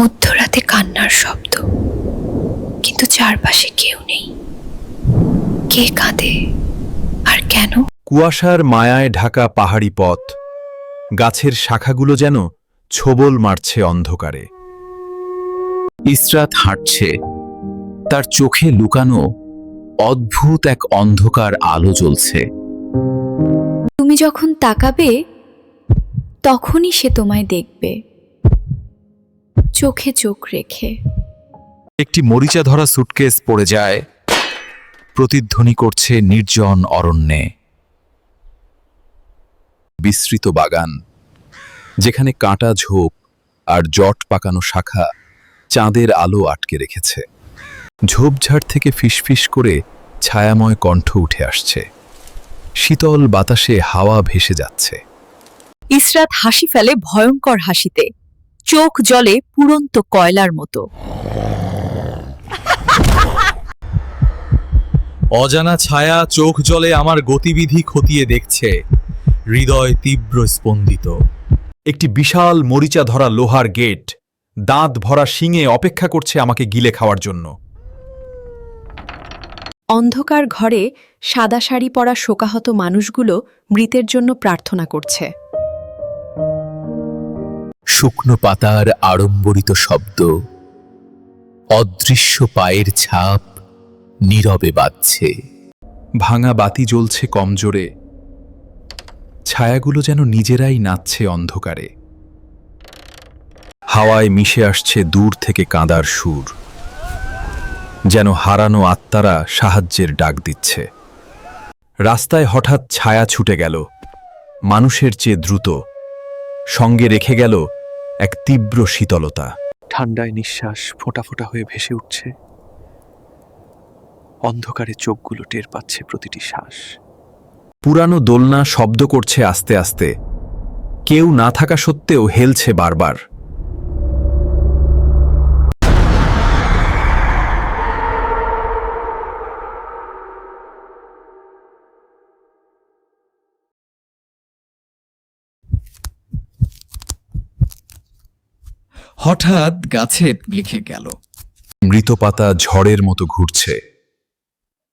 মধ্যরাতে কান্নার শব্দ। কিন্তু চারপাশে কেউ নেই। কে কাঁদে আর কেন? কুয়াশার মায়ায় ঢাকা পাহাড়ি পথ। গাছের শাখাগুলো যেন ছোবল মারছে অন্ধকারে। ইসরাত হাঁটছে। তার চোখে লুকানো অদ্ভুত এক অন্ধকার আলো জ্বলছে। তুমি যখন তাকাবে তখনই সে তোমায় দেখবে। চোখে চোখ রেখে। একটি মরিচা ধরা সুটকেস পড়ে যায়। প্রতিধ্বনি করছে নির্জন অরণ্যে। বিস্তৃত বাগান যেখানে কাঁটা ঝোপ আর জট পাকানো শাখা চাঁদের আলো আটকে রেখেছে। ঝোপঝাড় থেকে ফিসফিস করে ছায়াময় কণ্ঠ উঠে আসছে। শীতল বাতাসে হাওয়া ভেসে যাচ্ছে। ইসরাত হাসি ফেলে ভয়ঙ্কর হাসিতে। চোখ জলে পুরন্ত কয়লার মতো। অজানা ছায়া চোখ জলে আমার গতিবিধি খতিয়ে দেখছে। হৃদয় তীব্র স্পন্দিত। একটি বিশাল মরিচা ধরা লোহার গেট। দাঁত ভরা শিঙে অপেক্ষা করছে আমাকে গিলে খাওয়ার জন্য। অন্ধকার ঘরে সাদা শাড়ি পরা শোকাহত মানুষগুলো মৃতের জন্য প্রার্থনা করছে। শুকনো পাতার আড়ম্বরিত শব্দ। অদৃশ্য পায়ের ছাপ নীরবে বাজছে ভাঙা বাতি জ্বলছে কমজোরে। ছায়াগুলো যেন নিজেরাই নাচছে অন্ধকারে। হাওয়ায় মিশে আসছে দূর থেকে কাঁদার সুর। যেন হারানো আত্মারা সাহায্যের ডাক দিচ্ছে। রাস্তায় হঠাৎ ছায়া ছুটে গেল। মানুষের চেয়ে দ্রুত। সঙ্গে রেখে গেল এক তীব্র শীতলতা। ঠান্ডায় নিঃশ্বাস ফোঁটা ফোঁটা হয়ে ভেসে উঠছে। অন্ধকারে চোখগুলো টের পাচ্ছে প্রতিটি শ্বাস। পুরানো দোলনা শব্দ করছে আস্তে আস্তে। কেউ না থাকা সত্ত্বেও হেলছে বারবার। হঠাৎ গাছে লিখে গেল। মৃত পাতা ঝড়ের মতো ঘুরছে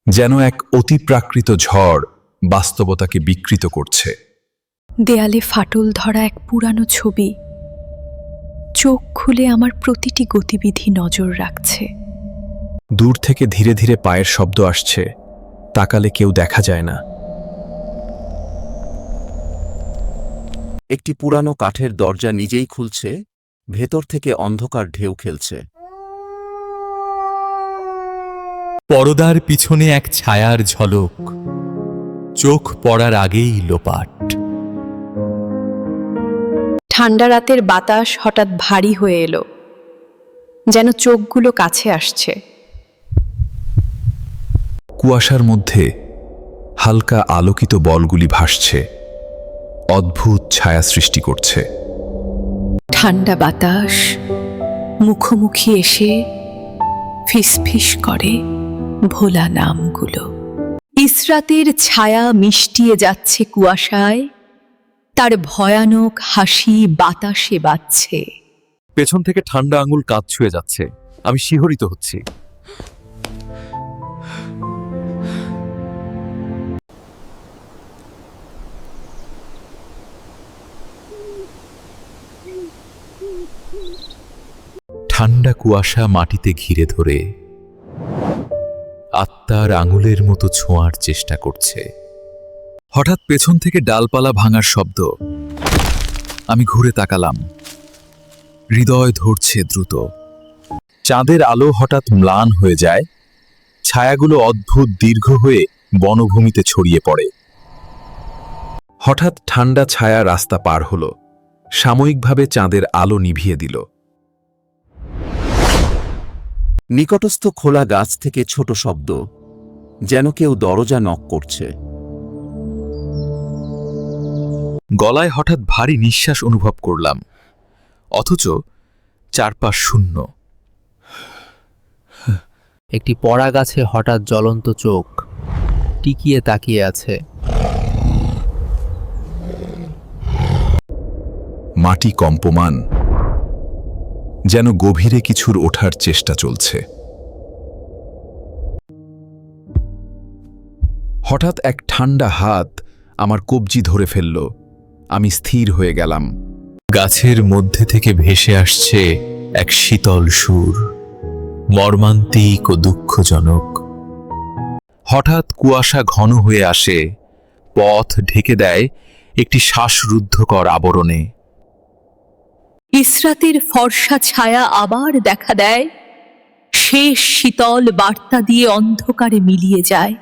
যেন এক অতিপ্রাকৃত ঝড় বাস্তবতাকে বিকৃত করছে। দেয়ালে ফাটল ধরা এক পুরানো ছবি। চোখ খুলে আমার প্রতিটি গতিবিধি নজর রাখছে। দূর থেকে ধীরে ধীরে পায়ের শব্দ আসছে তাকালে কেউ দেখা যায় না। একটি পুরানো কাঠের দরজা নিজেই খুলছে ভেতর থেকে অন্ধকার ঢেউ খেলছে। পরদার পিছনে এক ছায়ার ঝলক। চোখ পড়ার আগেই লোপাট। ঠান্ডা রাতের বাতাস হঠাৎ ভারী হয়ে এলো যেন চোখগুলো কাছে আসছে। কুয়াশার মধ্যে হালকা আলোকিত বলগুলি ভাসছে অদ্ভুত ছায়া সৃষ্টি করছে। ঠান্ডা বাতাস মুখোমুখি এসে ফিসফিস করে ভোলা নামগুলো। ইসরাতের ছায়া মিষ্টিয়ে যাচ্ছে কুয়াশায়, তার ভয়ানক হাসি বাতাসে বাজছে। পেছন থেকে ঠান্ডা আঙুল কাঁধ ছুঁয়ে যাচ্ছে। আমি শিহরিত হচ্ছি। ঠান্ডা কুয়াশা মাটিতে ঘিরে ধরে আত্মার আঙুলের মতো ছোঁয়ার চেষ্টা করছে। হঠাৎ পেছন থেকে ডালপালা ভাঙার শব্দ। আমি ঘুরে তাকালাম। হৃদয় ধরছে দ্রুত। চাঁদের আলো হঠাৎ ম্লান হয়ে যায়। ছায়াগুলো অদ্ভুত দীর্ঘ হয়ে বনভূমিতে ছড়িয়ে পড়ে। হঠাৎ ঠান্ডা ছায়া রাস্তা পার হলো। সাময়িকভাবে চাঁদের আলো নিভিয়ে দিল। নিকটস্থ খোলা গাছ থেকে ছোট শব্দ যেন কেউ দরজা নক করছে। গলায় হঠাৎ ভারী নিঃশ্বাস অনুভব করলাম অথচ চারপাশ শূন্য। একটি পড়া গাছে হঠাৎ জ্বলন্ত চোখ টিকিয়ে তাকিয়ে আছে। মাটি কম্পমান যেন গভীরে কিছুর ওঠার চেষ্টা চলছে। হঠাৎ এক ঠান্ডা হাত আমার কবজি ধরে ফেলল। আমি স্থির হয়ে গেলাম। গাছের মধ্যে থেকে ভেসে আসছে এক শীতল সুর, মর্মান্তিক ও দুঃখজনক। হঠাৎ কুয়াশা ঘন হয়ে আসে, পথ ঢেকে দেয় একটি শ্বাসরুদ্ধকর আবরণে। ইসরাতের ফর্সা ছায়া আবার দেখা দেয়। শেষ শীতল বার্তা দিয়ে অন্ধকারে মিলিয়ে যায়।